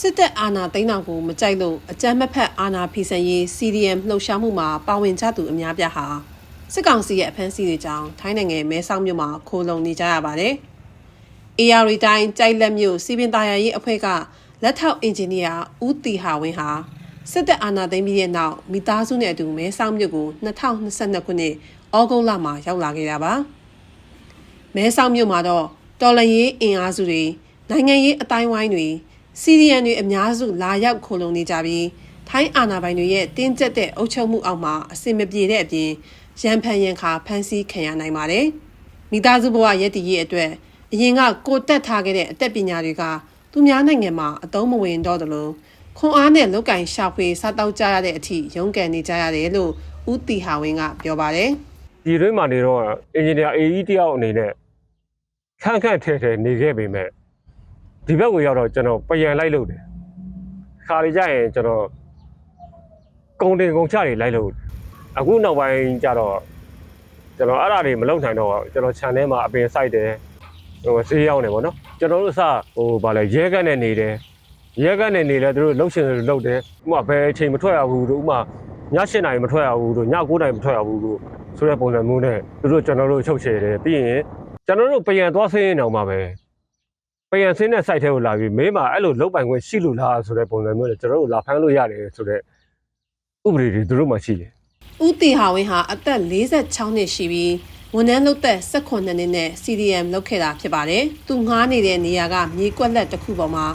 စစ်တပ်အာဏာသိမ်းတာကိုမကြိုက်လို့အကြမ်းမဖက်အာဏာဖီဆန်ရေး CDM လှုပ်ရှားမှုမှာပါဝင်ကြသူအများပြားဟာစစ်ကောင်စီရဲ့အဖမ်းဆီးတွေကြောင့်ထိုင်းနိုင်ငံမဲဆောက်မြို့မှာခိုးလုံနေကြရပါတယ်။ AR တိုင်းကြိုက်လက်မြို့စီပင်သားယာရေးအဖွဲ့ကလက်ထောက်အင်ဂျင်နီယာဦးတီဟာဝင်းဟာစစ်တပ်အာဏာသိမ်းပြီးတဲ့နောက်မိသားစုနဲ့အတူမဲဆောက်မြို့ကို2022ခုနှစ်ဩဂုတ်လမှာရောက်လာခဲ့တာပါ။မဲဆောက်မြို့မှာတော့တော်လန်ရေးအင်အားစုတွေနိုင်ငံရေးအတိုင်းဝိုင်းတွေ စီရီယန်တွေအများစုလာရောက်ခိုလုံနေကြပြီးထိုင်းအာဏာပိုင်တွေရဲ့တင်းကျပ်တဲ့အုပ်ချုပ်မှုအောက်မှာအဆင်မပြေတဲ့အပြင်ရန်ဖန်ရန်ခါဖမ်းဆီးခံရနိုင်ပါတယ်။မိသားစုဘဝရည်တည်ရေးအတွက်အရင်ကကိုတက်ထားခဲ့တဲ့အသက်ပညာတွေကသူများနိုင်ငံမှာအသုံးမဝင်တော့တယ်လို့ခွန်အားနဲ့လောက်ကင်ရှာဖွေစားတောက်ကြရတဲ့အထိရုန်းကန်နေကြရတယ်လို့ဦးတီဟာဝင်းကပြောပါတယ်။ဒီတွင်းမှာနေတော့အင်ဂျင်နီယာ AE တယောက်အနေနဲ့ခန့်ခန့်ထဲထဲနေခဲ့ပေမဲ့ ဒီဘက်ကိုရောက်တော့ကျွန်တော်ပြန်လိုက်လို့တယ်ခါလေးကြရင်ကျွန်တော်ကုံတင်ကုံချတွေလိုက်လို့အခုနောက်ပိုင်းကျတော့ကျွန်တော်အဲ့ဒါတွေမလုပ်နိုင်တော့ကျွန်တော် channel မှာအပင်စိုက်တယ်ဟိုဈေးရောက်နေပေါ့နော်ကျွန်တော်တို့စဟိုဗာလဲရဲကတ်နဲ့နေတယ်ရဲကတ်နဲ့နေလဲသူတို့လှုပ်ရှင်တွေလှုပ်တယ်ဥမာဘယ်အချိန်မထွက်ရဘူးတို့ဥမာည7နာရီမထွက်ရဘူးတို့ည9နာရီမထွက်ရဘူးတို့ဆိုတဲ့ပုံစံမျိုးနဲ့သူတို့ကျွန်တော်တို့ချုပ်ချယ်တယ်ပြီးရင်ကျွန်တော်တို့ပြန်သွားဆင်းရင်တော့မှာပဲ ပြန်ဆင်းတဲ့ site ထဲကိုလာပြီးမင်းမှာအဲ့လိုလုတ်ပိုင်ခွင့်ရှိလို့လားဆိုတဲ့ပုံစံမျိုးနဲ့ကျွန်တော်တို့လာဖမ်းလို့ရတယ်ဆိုတဲ့ဥပဒေတွေသူတို့မှရှိတယ်ဦးတီဟာဝင်းဟာအသက်46နှစ်ရှိပြီးဝန်ထမ်းလုပ်သက်18နှစ်နဲ့ CDM လုပ်ခဲ့တာဖြစ်ပါတယ်။သူငှားနေတဲ့နေရာကမြေကွက်လက်တစ်ခုပေါ်မှာ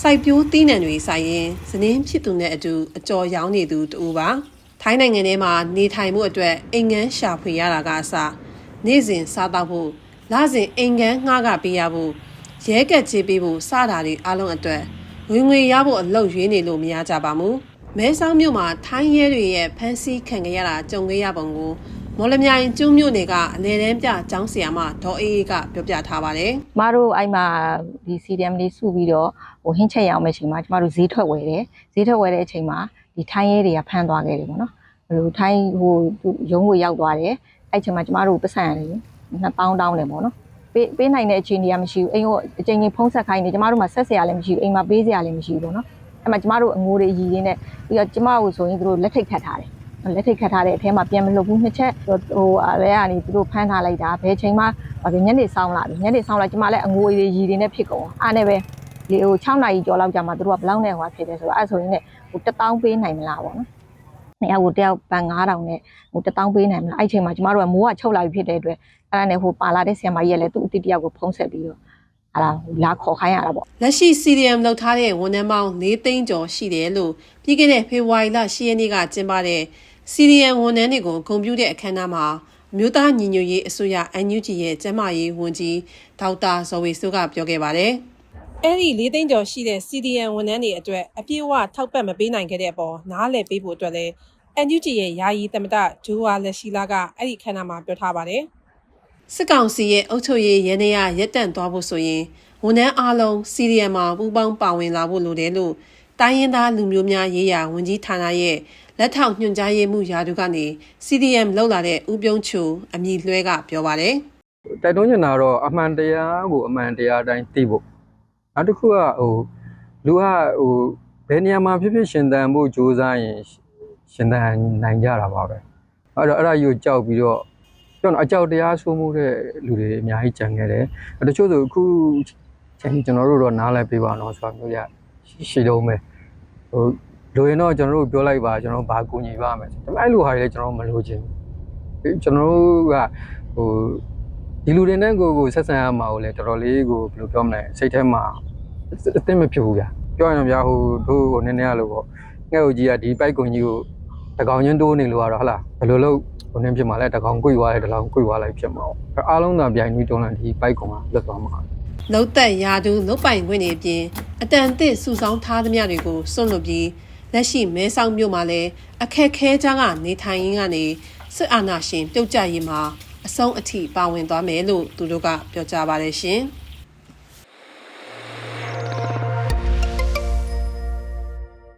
စိုက်ပျိုးသီးနှံတွေစိုက်ရင်းဇနင်းဖြစ်သူနဲ့အတူအကျော်ရောင်းနေသူတူပါ။ထိုင်းနိုင်ငံထဲမှာနေထိုင်မှုအတွက်အိမ်ငန်းရှာဖွေရတာကအစနေ့စဉ်စားတော့ဖို့လစဉ်အိမ်ငန်းငှားကပေးရဖို့ ရဲကက်ချေးပေးဖို့စတာတွေအလုံးအတွက်ဝင်ငွေရဖို့အလုပ်ရွေးနေလို့မရကြပါဘူး။မဲဆောက်မြို့မှာထိုင်းရဲတွေရဲ့ဖမ်းဆီးခံခဲ့ရတာကြုံခဲ့ရပုံကိုမော်လမြိုင်ကျွန်းမြို့နယ်ကအလဲတန်းပြကျောင်းဆရာမဒေါ်အေးအေးကပြောပြထားပါတယ်ကျမတို့အဲ့မှာဒီ CDM လေးစုပြီးတော့ဟိုဟင်းချက်ရအောင်မယ့်အချိန်မှာကျမတို့ဈေးထွက်ဝယ်တယ်ဈေးထွက်ဝယ်တဲ့အချိန်မှာဒီထိုင်းရဲတွေကဖမ်းသွားခဲ့တယ်ပေါ့နော်ဘယ်လိုထိုင်းဟိုသူရုံးကိုရောက်သွားတယ်အဲ့အချိန်မှာကျမတို့ပတ်စံရတယ်2000တောင်းတယ်ပေါ့နော် ပေးပေးနိုင်တဲ့အခြေအနေကမရှိဘူးအိမ်ကိုအချိန်ချင်းဖုံးဆက်ခိုင်းနေကျမတို့မှာဆက်စရာလည်းမရှိဘူးအိမ်မှာပေးစရာလည်းမရှိဘူးပေါ့နော်အဲ့မှာကျမတို့အငိုးတွေရည်ရင်းနဲ့ပြီးတော့ကျမတို့ဆိုရင်သူတို့လက်ထိတ်ခတ်ထားတယ်လက်ထိတ်ခတ်ထားတဲ့အထဲမှာပြန်မလွတ်ဘူးနှစ်ချက်ဟိုအဲကနေသူတို့ဖမ်းထားလိုက်တာဘယ်ချိန်မှဘာဖြစ်ညနေဆောင်လာပြီညနေဆောင်လာကျမလည်းအငိုတွေရည်တွေနဲ့ဖြစ်ကုန်အားနဲ့ပဲဒီဟို6နာရီကျော်လောက်ကြာမှသူတို့ကဘလောက်နဲ့ဟိုဖြစ်တယ်ဆိုတော့အဲ့ဆိုရင်လည်းဟို1000ပေးနိုင်မလားပေါ့နော်။ နေရာကိုတယောက်ပန်9000နဲ့ဟို1000ပေးနိုင်မလားအဲ့ချိန်မှာကျမတို့ကမိုးကချုပ်လာပြီဖြစ်တဲ့အတွက်အဲ့ဒါနဲ့ဟိုပါလာတဲ့ဆရာမကြီးကလည်းသူ့အတိတယောက်ကိုဖုံးဆက်ပြီးတော့အဲ့ဒါလာခေါ်ခိုင်းရတာပေါ့လက်ရှိ CDM လောက်ထားတဲ့ဝန်ထမ်းပေါင်း၄သိန်းကျော်ရှိတယ်လို့ပြီးခဲ့တဲ့ဖေဖော်ဝါရီလ10ရက်နေ့ကကျင်းပတဲ့ CDM ဝန်ထမ်းတွေကိုဂုဏ်ပြုတဲ့အခမ်းအနားမှာအမျိုးသားညီညွတ်ရေးအစိုးရ NUG ရဲ့ကျန်းမာရေးဝန်ကြီးဒေါက်တာဇော်ဝေစုကပြောခဲ့ပါတယ်။ အဲ့ဒီ၄သိန်းကျော်ရှိတဲ့ CDM ဝန်ထမ်းတွေအတွက်အပြည့်အဝထောက်ပံ့မပေးနိုင်ခဲ့တဲ့အပေါ်နားလည်ပေးဖို့အတွက်လည်း NUG ရဲ့ယာယီသမ္မတဂျိုဝါလက်ရှိလာကအဲ့ဒီခမ်းနားမှာပြောထားပါတယ်။စစ်ကောင်စီရဲ့အုပ်ချုပ်ရေးရန်နေရရက်တန့်သွားဖို့ဆိုရင်ဝန်ထမ်းအားလုံး CDM မှာပူးပေါင်းပါဝင်လာဖို့လိုတယ်လို့တိုင်းရင်းသားလူမျိုးများရေးရာဝန်ကြီးဌာနရဲ့လက်ထောက်ညွှန်ကြားရေးမှူးရာထူးကနေ CDM လောက်လာတဲ့ဦးပြုံးချိုအမည်လွှဲကပြောပါတယ်တိုက်တွန်းချင်တာတော့အမှန်တရားကိုအမှန်တရားအတိုင်းသိဖို့ နောက်တစ်ခုကဟိုလူကဟိုဘယ်နေရာမှာဖြစ်ဖြစ်ရှင်သန်ဖို့ကြိုးစားရင်ရှင်သန်နိုင်ကြတာပါပဲအဲ့တော့အဲ့ဒါကြီးကိုကြောက်ပြီးတော့ကျွန်တော်အကြောက်တရားဆိုးမှုတဲ့လူတွေအများကြီးကြံခဲ့တယ်တချို့ဆိုအခုချိန်ကျွန်တော်တို့တော့နားလည်ပေးပါတော့ဆိုတာမျိုးရရှိတော့မယ်ဟိုလိုရင်တော့ကျွန်တော်တို့ပြောလိုက်ပါကျွန်တော်ဘာကူညီပါမယ်ဒါပေမဲ့အဲ့လိုဟာတွေလည်းကျွန်တော်မလိုချင်ဘူးကျွန်တော်တို့ကဟိုဒီလူတွေနဲ့ကိုကိုဆက်ဆံရမှာကိုလည်းတော်တော်လေးကိုဘယ်လိုပြောမလဲစိတ်ထဲမှာ အသိမဖြစ်ဘူးဗျာပြောရင်တော့ဗျာဟိုတို့ဟိုနည်းနည်းလို့ပေါ့ငှက်ဟိုကြီးကဒီပိုက်ကွန်ကြီးကိုတကောင်ချင်းတိုးနေလို့ကတော့ဟုတ်လားဘယ်လိုလုပ်ဟိုနည်းဖြစ်မှာလဲတကောင်ကွေ့သွားတယ်တကောင်ကွေ့သွားလိုက်ဖြစ်မှာပေါ့အားလုံးသာပြိုင်ပြီးတွန်းလာဒီပိုက်ကွန်ကလွတ်သွားမှာ။လုတ်သက်ရာထူးလုတ်ပိုင်ခွင့်တွေအပြင်အတန်အသစ်စုဆောင်းထားသမျှတွေကိုစွန့်လွတ်ပြီးလက်ရှိမဲဆောက်မြို့မှာလည်းအခက်ခဲကြားကနေထိုင်ရင်းကနေစစ်အာဏာရှင်ပြုတ်ကျရေးမှာအဆုံးအထိပါဝင်သွားမယ်လို့သူတို့ကပြောကြားပါတယ်ရှင်။